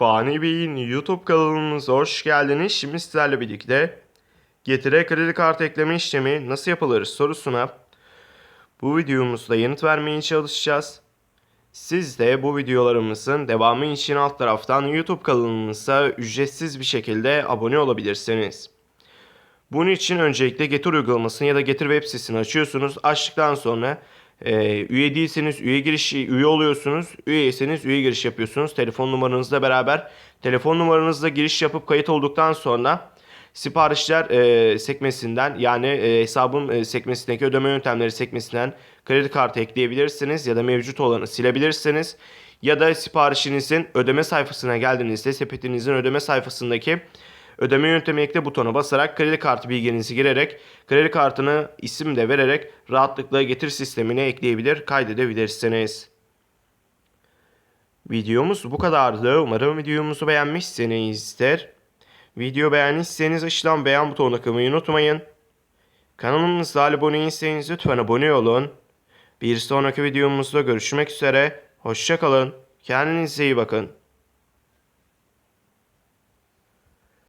Fani Bey'in YouTube kanalımıza hoş geldiniz. Şimdi sizlerle birlikte Getire kredi kartı ekleme işlemi nasıl yapılır sorusuna bu videomuzda yanıt vermeye çalışacağız. Siz de bu videolarımızın devamı için alt taraftan YouTube kanalımıza ücretsiz bir şekilde abone olabilirsiniz. Bunun için öncelikle Getir uygulamasını ya da Getir web sitesini açıyorsunuz. Açtıktan sonra e, üye değilseniz üye girişi üye oluyorsunuz. Üyeyseniz üye giriş yapıyorsunuz. Telefon numaranızla beraber telefon numaranızla giriş yapıp kayıt olduktan sonra siparişler e, sekmesinden yani e, hesabım e, sekmesindeki ödeme yöntemleri sekmesinden kredi kartı ekleyebilirsiniz ya da mevcut olanı silebilirsiniz. Ya da siparişinizin ödeme sayfasına geldiğinizde sepetinizin ödeme sayfasındaki Ödeme yöntemi ekle butona basarak kredi kartı bilginizi girerek kredi kartını isim de vererek rahatlıkla getir sistemine ekleyebilir, kaydedebilirsiniz. Videomuz bu kadardı. Umarım videomuzu beğenmişsinizdir. Video beğendiyseniz aşağıdan beğen butonuna kılmayı unutmayın. Kanalımıza abone değilseniz lütfen abone olun. Bir sonraki videomuzda görüşmek üzere. Hoşçakalın. Kendinize iyi bakın.